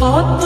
কত